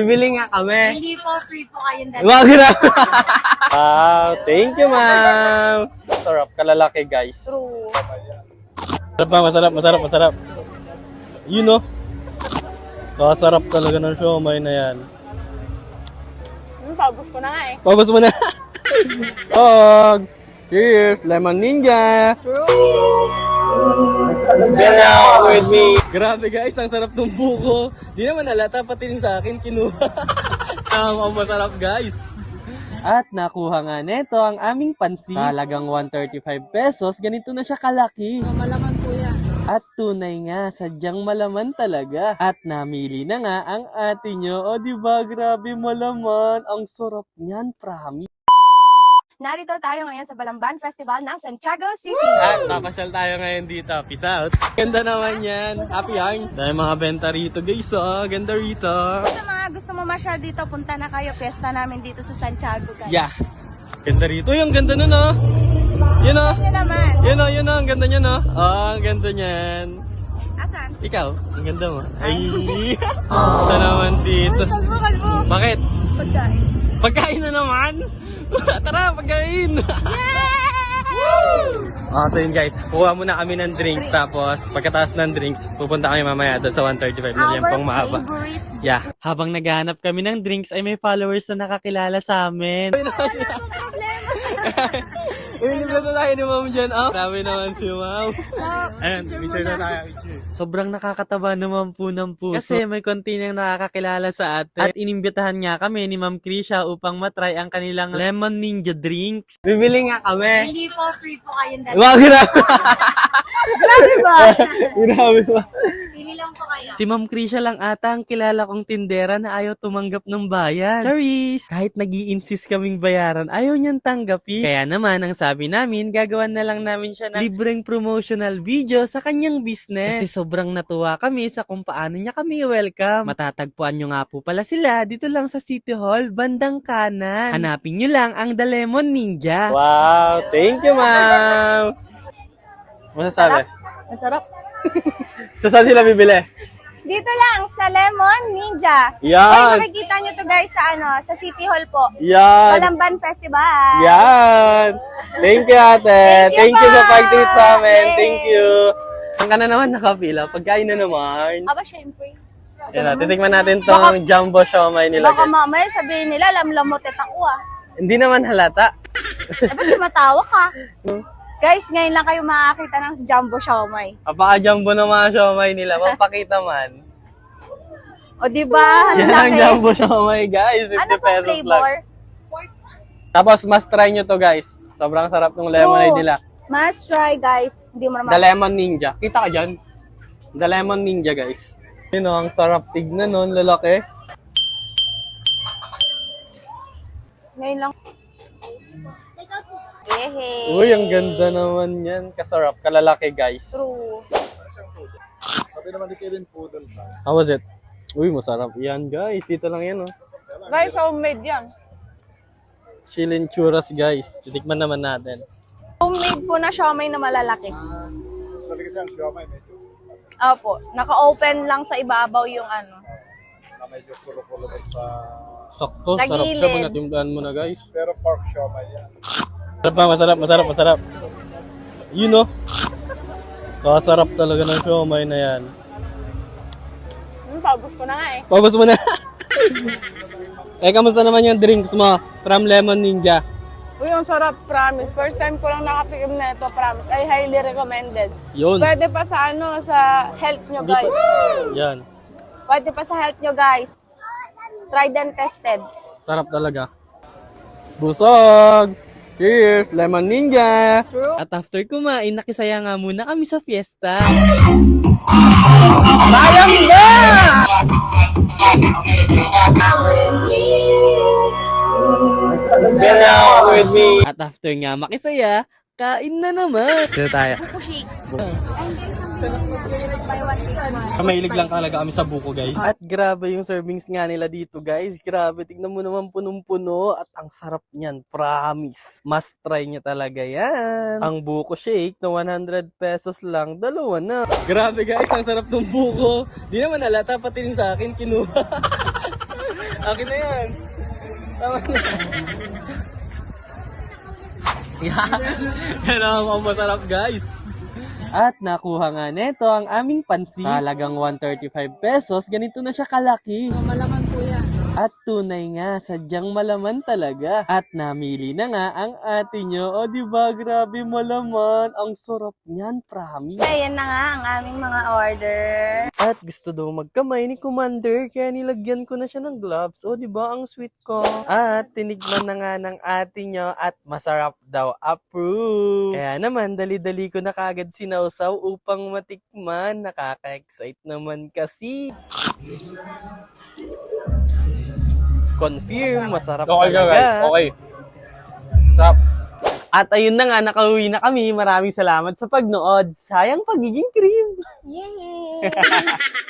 Bibili nga kami. Hindi po, free po kayong dalawa. Wag na. wow, thank you, ma'am. Sarap, kalalaki, guys. True. Masarap ba? Masarap, masarap, masarap. You know? Kasarap talaga ng siomay na yan. Hmm, paubos ko na nga eh. Pabos mo na. Og! Cheers! Lemon Ninja! Now with me! Grabe guys, ang sarap ng buko. Di naman halata, pati rin sa akin kinuha. ang masarap guys. At nakuha nga neto ang aming pansi. Talagang 135 pesos, ganito na siya kalaki. Malaman po yan. At tunay nga, sadyang malaman talaga. At namili na nga ang ate nyo. O di ba grabe malaman. Ang sarap niyan, promise. Narito tayo ngayon sa Balamban Festival ng Santiago City. At papasal tayo ngayon dito. Peace out. Ganda naman yan. Happy yarn. Dahil mga benta rito guys. Oh, ganda rito. Sa mga gusto mo masyal dito, punta na kayo. Pesta namin dito sa Santiago, guys. Yeah. Ganda rito. Yung ganda nun oh. Yun oh. Yun naman. Yun oh, yun oh. Ang ganda niyan oh. Oh, ang ganda niyan. Asan? Ikaw, ang ganda mo. Ay. Ganda naman dito. Kalbo. Bakit? Pagkain. Pagkain na naman. Tara, pagkain. Ah, so yun guys, kuha muna kami ng drinks tapos pagkatapos ng drinks, pupunta kami mamaya doon sa 135 na yan pang mahaba. favorite. Yeah. Habang naghahanap kami ng drinks ay may followers na nakakilala sa amin. Uy, libre na tayo ni ma'am dyan. Oh, grabe naman si ma'am. Ayan, picture na tayo. Sobrang nakakataba naman po ng puso. Kasi may konti niyang nakakakilala sa atin. At inimbitahan nga kami ni Ma'am Krisha upang matry ang kanilang lemon ninja drinks. Bibili nga kami. Hindi po, free po kayong dalawa. Wag na. Grabe ba? Grabe ba? Pili lang po kayo. Si Ma'am Krisha lang ata ang kilala kong tindera na ayaw tumanggap ng bayan. Charis! Kahit nag insist kaming bayaran, ayaw niyang tanggapin. Kaya naman, ang sabi namin, gagawan na lang namin siya ng libreng promotional video sa kanyang business. Kasi sobrang natuwa kami sa kung paano niya kami welcome. Matatagpuan niyo nga po pala sila dito lang sa City Hall, bandang kanan. Hanapin niyo lang ang The Lemon Ninja. Wow! Thank you, ma'am! Masasabi? Masarap. So, saan sila bibili? Dito lang, sa Lemon Ninja. Yan. Ay, makikita nyo to guys sa ano, sa City Hall po. Yan! Balamban Festival. Yan! Thank you, ate. Thank Thank you you, sa pag-treat sa amin. Yay. Thank you. Ang ka na naman nakapila. Pagkain na naman. Aba, syempre. Yan na, titikman natin tong jumbo siomay nila. Baka guys. mamaya sabihin nila, lamlamotet ako ah. Hindi naman halata. Eh, ba't tumatawa ka? Guys, ngayon lang kayo makakita ng jumbo siomay. Apaka-jumbo ng mga siomay nila. Mapakita man. O, di ba? Yan ang jumbo siomay, guys. 50 Ano pesos flavor? lang. Tapos, must try nyo to, guys. Sobrang sarap ng lemonade nila. Must try, guys. Hindi mo The naman. Lemon Ninja. Kita ka dyan? The Lemon Ninja, guys. Yun o, ang sarap tignan nun, lalaki. Ngayon lang. Ehe. Uy, ang ganda naman yan. Kasarap, kalalaki, guys. True. Sabi naman ni Kevin Poodle pa. How was it? Uy, masarap yan, guys. Dito lang yan, oh. Guys, homemade yan. Chilin churras, guys. Titikman naman natin. Homemade po na siomay na malalaki. Mas mali kasi ang siomay, medyo, Opo. Naka-open lang sa ibabaw yung ano. na medyo kulo-kulo dun sa... Sakto, Sa sarap siya. gilid. Natimplahan mo na, guys. Pero pork siomay yan. Sarap pa, masarap, masarap, masarap. You know? Kasarap talaga ng siomay na yan. Hmm, paubos ko na nga eh. Pabos mo na. eh, kamusta naman yung drinks mo from Lemon Ninja? Uy, ang sarap, promise. First time ko lang nakatikim na ito, promise. I highly recommended. Yun. Pwede pa sa ano, sa health nyo, Hindi pa- guys. Yan. Pwede pa sa health nyo, guys. Tried and tested. Sarap talaga. Busog! Cheers! Lemon Ninja! At after kumain, nakisaya nga muna kami sa fiesta. Sayang na! Bear now with me. At after nga makisaya, kain na naman. Dito tayo. Mahilig lang talaga kami sa buko, guys. At grabe yung servings nga nila dito, guys. Grabe, tignan mo naman punong-puno at ang sarap niyan, promise. Must try niya talaga yan. Ang buko shake na 100 pesos lang, dalawa na. Grabe, guys, ang sarap ng buko. Di naman halata, pati rin sa akin kinuha. Akin na yan. Tama na. Yan. Yan ang masarap guys. At nakuha nga neto ang aming pansi. Talagang 135 pesos, ganito na siya kalaki. Malaman po yan. At tunay nga, sadyang malaman talaga. At namili na nga ang ate nyo. O di ba grabe malaman. Ang sarap niyan, promise. Ayan na nga ang aming mga order. At gusto daw magkamay ni Commander, kaya nilagyan ko na siya ng gloves. O, di ba ang sweet ko? At tinikman na nga ng ate nyo at masarap daw. Approve! Kaya naman, dali-dali ko na kagad sinausaw upang matikman. Nakaka-excite naman kasi. Confirm, masarap Okay talaga. guys, okay. Sarap. At ayun na nga, nakauwi na kami. Maraming salamat sa pagnood. Sayang pagiging cream. Yay!